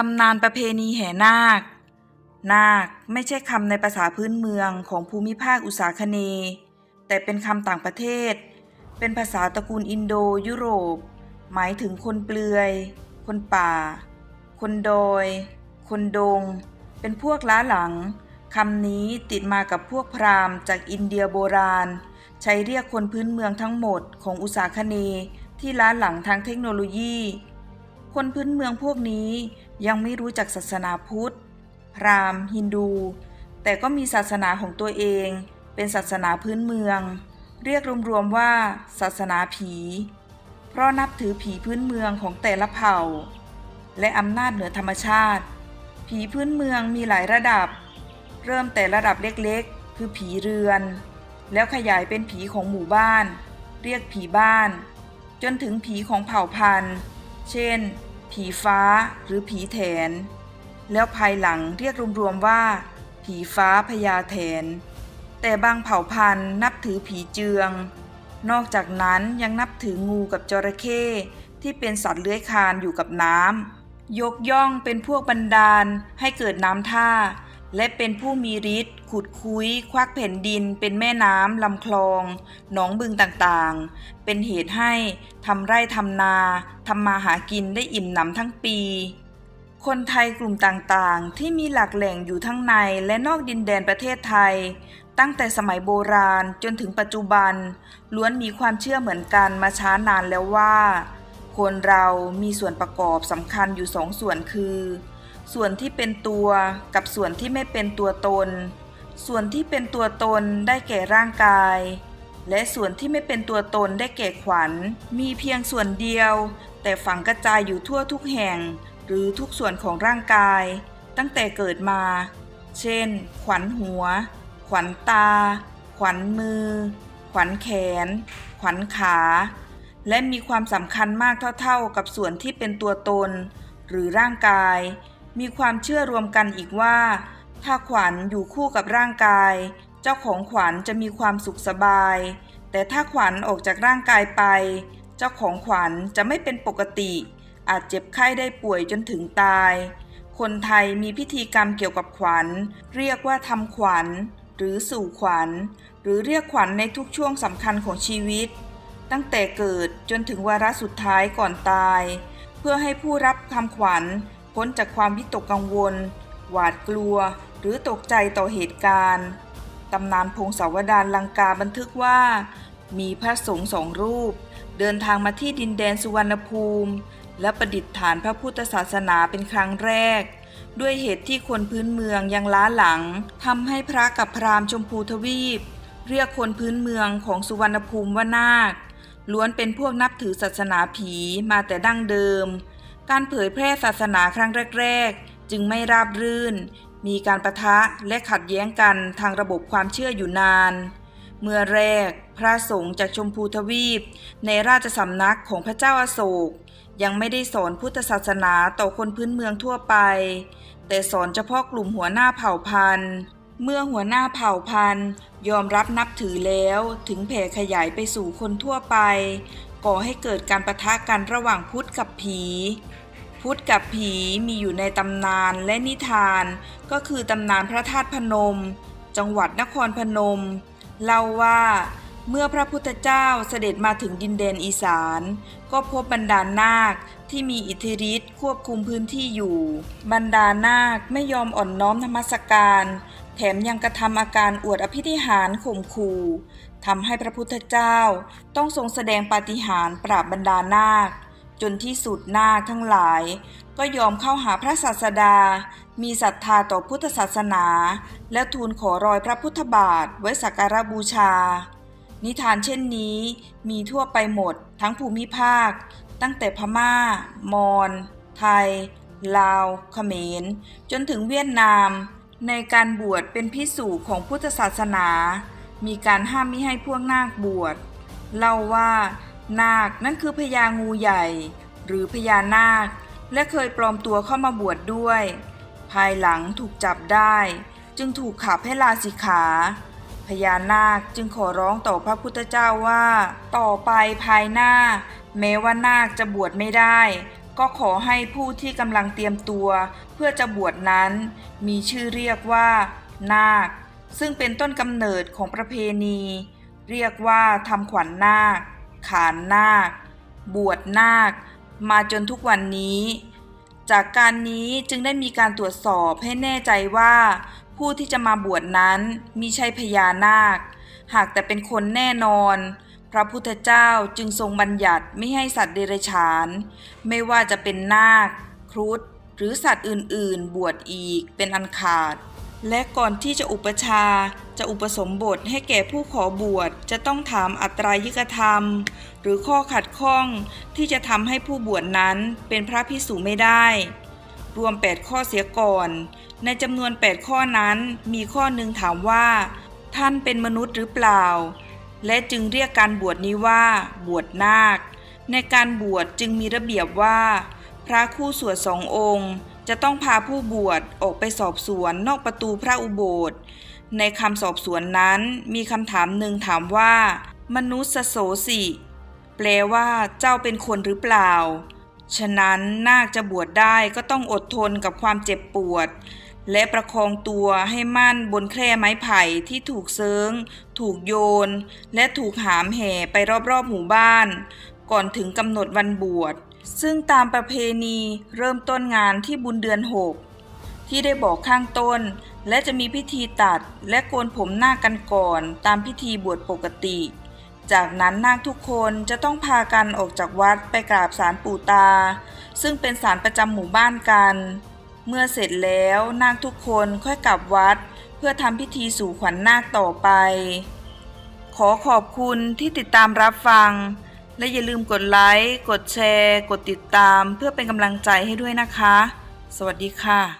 ตำนานประเพณีแห่นาค นาคไม่ใช่คำในภาษาพื้นเมืองของภูมิภาคอุษาคเน แต่เป็นคำต่างประเทศ เป็นภาษาตระกูลอินโดยุโรป หมายถึงคนเปลือย คนป่า คนดอย คนดง เป็นพวกล้าหลังคำนี้ติดมากับพวกพราหมณ์จากอินเดียโบราณ ใช้เรียกคนพื้นเมืองทั้งหมดของอุษาคเนที่ล้าหลังทางเทคโนโลยี คนพื้นเมืองพวกนี้ยังไม่รู้จักศาสนาพุทธ พราหมณ์ ฮินดู แต่ก็มีศาสนาของตัวเอง เป็นศาสนาพื้นเมือง เรียกรวมๆว่า ศาสนาผี เพราะนับถือผีพื้นเมืองของแต่ละเผ่า และอำนาจเหนือธรรมชาติ ผีพื้นเมืองมีหลายระดับ เริ่มแต่ระดับเล็กๆ คือผีเรือน แล้วขยายเป็นผีของหมู่บ้าน เรียกผีบ้าน จนถึงผีของเผ่าพันธุ์ เช่น ผีฟ้าหรือผีแถน แล้วภายหลังเรียกรวมๆว่า ผีฟ้าพญาแถน แต่บางเผ่าพันธุ์นับถือผีเจือง นอกจากนั้นยังนับถืองูกับจระเข้ที่เป็นสัตว์เลื้อยคลานอยู่กับน้ำยกย่องเป็นพวกบันดาลให้เกิดน้ำท่า และเป็นผู้มีฤทธิ์ขุดคุ้ย ควักแผ่นดิน เป็นแม่น้ำลำคลอง หนองบึงต่างๆ เป็นเหตุให้ทำไร่ทำนาทำมาหากินได้อิ่มหนำทั้งปี คนไทยกลุ่มต่างๆ ที่มีหลักแหล่งอยู่ทั้งในและนอกดินแดนประเทศไทย ตั้งแต่สมัยโบราณจนถึงปัจจุบัน ล้วนมีความเชื่อเหมือนกันมาช้านานแล้วว่า คนเรามีส่วนประกอบสำคัญอยู่สองส่วนคือ ส่วนที่เป็นตัวกับส่วนที่ไม่เป็นตัวตน ส่วนที่เป็นตัวตนได้แก่ร่างกาย และส่วนที่ไม่เป็นตัวตนได้แก่ขวัญ มีเพียงส่วนเดียว แต่ฝังกระจายอยู่ทั่วทุกแห่ง หรือทุกส่วนของร่างกาย ตั้งแต่เกิดมา เช่น ขวัญหัว ขวัญตา ขวัญมือ ขวัญแขน ขวัญขา และมีความสำคัญมากเท่าๆกับส่วนที่เป็นตัวตน หรือร่างกาย มีความเชื่อรวมกันอีกว่า ถ้าขวัญอยู่คู่กับร่างกาย เจ้าของขวัญจะมีความสุขสบาย แต่ถ้าขวัญออกจากร่างกายไป เจ้าของขวัญจะไม่เป็นปกติ อาจเจ็บไข้ได้ป่วยจนถึงตาย คนไทยมีพิธีกรรมเกี่ยวกับขวัญ เรียกว่าทำขวัญ หรือสู่ขวัญ หรือเรียกขวัญในทุกช่วงสำคัญของชีวิต ตั้งแต่เกิดจนถึงวาระสุดท้ายก่อนตาย เพื่อให้ผู้รับคำขวัญ พ้นจากความวิตกกังวล หวาดกลัว หรือตกใจต่อเหตุการณ์ ตำนานพงศาวดารลังกาบันทึกว่า มีพระสงฆ์สองรูป เดินทางมาที่ดินแดนสุวรรณภูมิ และประดิษฐานพระพุทธศาสนาเป็นครั้งแรก ด้วยเหตุที่คนพื้นเมืองยังล้าหลังทำให้พระกับพราหมณ์ชมพูทวีป เรียกคนพื้นเมืองของสุวรรณภูมิว่านาคล้วนเป็นพวกนับถือศาสนาผีมาแต่ดั้งเดิม การเผยแพร่ศาสนาครั้งแรก ๆ จึงไม่ราบรื่น มีการประทะและขัดแย้งกันทางระบบความเชื่ออยู่นาน เมื่อแรก พระสงฆ์จากชมพูทวีป ในราชสำนักของพระเจ้าอาโศก ยังไม่ได้สอนพุทธศาสนาต่อคนพื้นเมืองทั่วไป แต่สอนเฉพาะกลุ่มหัวหน้าเผ่าพันธุ์ เมื่อหัวหน้าเผ่าพันธุ์ ยอมรับนับถือแล้วถึงแผ่ขยายไปสู่คนทั่วไปก่อให้เกิดการประทะกันระหว่างพุทธกับผี พุทธกับผีมีอยู่ในตำนานและนิทาน ก็คือตำนานพระธาตุพนม จังหวัดนครพนม เล่าว่าเมื่อพระพุทธเจ้าเสด็จมาถึงดินแดนอีสาน ก็พบบรรดานาคที่มีอิทธิฤทธิ์ควบคุมพื้นที่อยู่ บรรดานาคไม่ยอมอ่อนน้อมนมัสการ แถมยังกระทำอาการอวดอภิธิหารข่มขู่ทำให้พระพุทธเจ้าต้องทรงแสดงปาฏิหาริย์ปราบบรรดานาค จนที่สุดนาคทั้งหลาย ก็ยอมเข้าหาพระศาสดา มีศรัทธาต่อพุทธศาสนา และทูลขอรอยพระพุทธบาทไว้สักการะบูชา นิทานเช่นนี้มีทั่วไปหมดทั้งภูมิภาค ตั้งแต่พม่า มอญไทย ลาวเขมร จนถึงเวียดนาม ในการบวชเป็นพิสูจของพุทธศาสนา มีการห้ามไม่ให้พวกนาคบวชเล่าว่า นาคนั่นคือพญางูใหญ่ หรือพญานาค และเคยปลอมตัวเข้ามาบวชดด้วย ภายหลังถูกจับได้ จึงถูกขับให้ลาสิกขาพญานาคจึงขอร้องต่อพระพุทธเจ้าว่า ต่อไปภายหน้า แม้ว่านาคจะบวชไม่ได้ ก็ขอให้ผู้ที่กำลังเตรียมตัว เพื่อจะบวชนั้น มีชื่อเรียกว่า นาค ซึ่งเป็นต้นกำเนิดของประเพณี เรียกว่าทำขวัญนาค ขานนาค บวชนาค มาจนทุกวันนี้ จากการนี้จึงได้มีการตรวจสอบให้แน่ใจว่า ผู้ที่จะมาบวชนั้นมิใช่พญานาค หากแต่เป็นคนแน่นอน พระพุทธเจ้าจึงทรงบัญญัติไม่ให้สัตว์เดรัจฉาน ไม่ว่าจะเป็นนาค ครุฑหรือสัตว์อื่น ๆ บวชอีกเป็นอันขาด และก่อนที่จะอุปชาจะอุปสมบทให้แก่ผู้ขอบวชจะต้องถามอัตรายิกธรรม หรือข้อขัดข้องที่จะทำให้ผู้บวชนั้นเป็นพระพิสุไม่ได้ รวม 8 ข้อเสียก่อน ในจำนวน 8 ข้อนั้นมีข้อหนึ่งถามว่า ท่านเป็นมนุษย์หรือเปล่า และจึงเรียกการบวชนี้ว่า บวชนาค ในการบวชจึงมีระเบียบว่า พระคู่สวดสององค์ จะต้องพาผู้บวชออกไปสอบสวนนอกประตูพระอุโบสถ ในคำสอบสวนนั้นมีคำถามหนึ่งถามว่า มนุษย์โสสิ แปลว่าเจ้าเป็นคนหรือเปล่า ฉะนั้นนาคจะบวชได้ก็ต้องอดทนกับความเจ็บปวด และประคองตัวให้มั่นบนแคร่ไม้ไผ่ที่ถูกเซิงถูกโยน และถูกหามแห่ไปรอบๆหมู่บ้าน ก่อนถึงกำหนดวันบวช ซึ่งตามประเพณีเริ่มต้นงานที่บุญเดือนหกที่ได้บอกข้างต้น และจะมีพิธีตัดและโกนผมหน้ากันก่อน ตามพิธีบวชปกติ จากนั้นนาคทุกคนจะต้องพากันออกจากวัดไปกราบศาลปู่ตา ซึ่งเป็นศาลประจำหมู่บ้านกัน เมื่อเสร็จแล้วนาคทุกคนค่อยกลับวัด เพื่อทำพิธีสู่ขวัญนาคต่อไป ขอขอบคุณที่ติดตามรับฟัง และอย่าลืมกดไลค์ กดแชร์ กดติดตาม เพื่อเป็นกำลังใจให้ด้วยนะคะ สวัสดีค่ะ